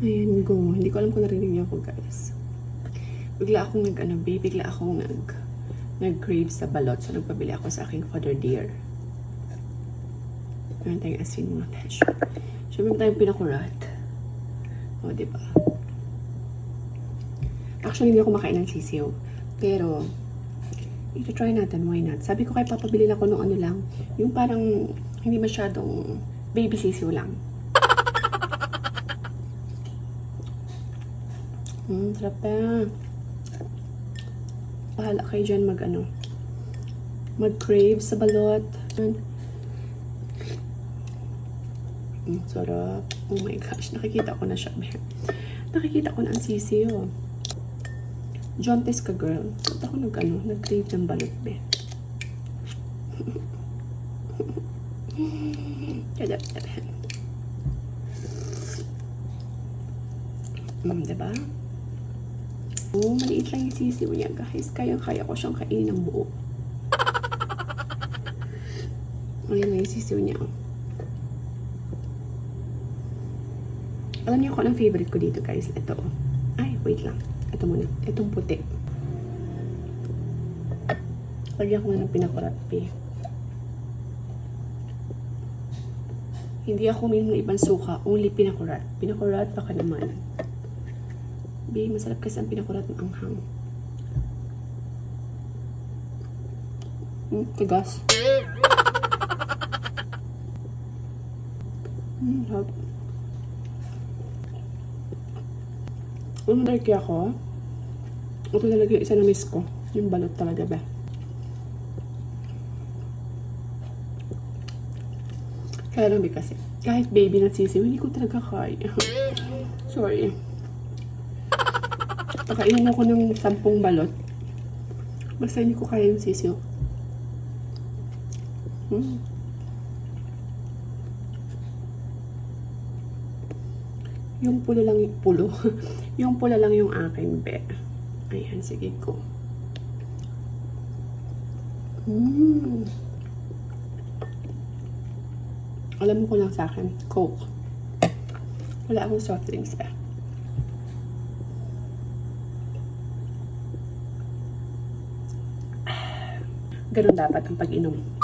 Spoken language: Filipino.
Ayan, go. Hindi ko alam kung narinig niyo ako, guys. Bigla akong nag, ano, babe, bigla akong nag, nag-crave sa balot. So, nagpabili ako sa aking father dear. Meron tayong asin besh. So, meron tayong pinakurat. O, di ba? Actually, hindi ako makain ng sisiw. Pero, ito try natin. Why not? Sabi ko kay papabili ako nung ano lang. Yung parang, hindi masyadong baby sisiw lang. Hmm, sarap pa. Bahala kayo dyan mag ano. Mag-crave sa balot. Hmm, sarap. Oh my gosh, nakikita ko na siya. nakikita ko na ang sisiyo. Jontes ka, girl. Ba't ako nag, ano, nag-crave ng balot, be? Kadap, kadap. Hmm, diba? Oo, maliit lang yung sisiw niya, guys. Kaya-kaya ko siyang kainin ng buo. Ayan na yung sisiw niya. oh. Alam niyo kung anong favorite ko dito, guys? Ito. oh. Ay, wait lang. Ito muna. Itong puti. Lagyan ko na ng pinakurat, pe. Hindi ako uminom ng ibang suka. Only pinakurat. Pinakurat, baka naman. Be, masarap kasi ang pinakurat ng anghang. Hmm, tigas. Hmm, sarap. Ang darky ako, ito talaga yung isa na miss ko. Yung balot talaga ba? Kaya lang kasi, kahit baby na sisiw, hindi ko talaga kaya. Sorry. Nakainom ako ng sampung balot. Basta hindi ko kaya yung sisiw. Hmm. Yung pulo lang yung pulo. yung pula lang yung akin, be. Ayan, sige ko. Mm. Alam mo ko lang sa akin, Coke. Wala akong soft drinks ba? Ganun dapat ang pag-inom.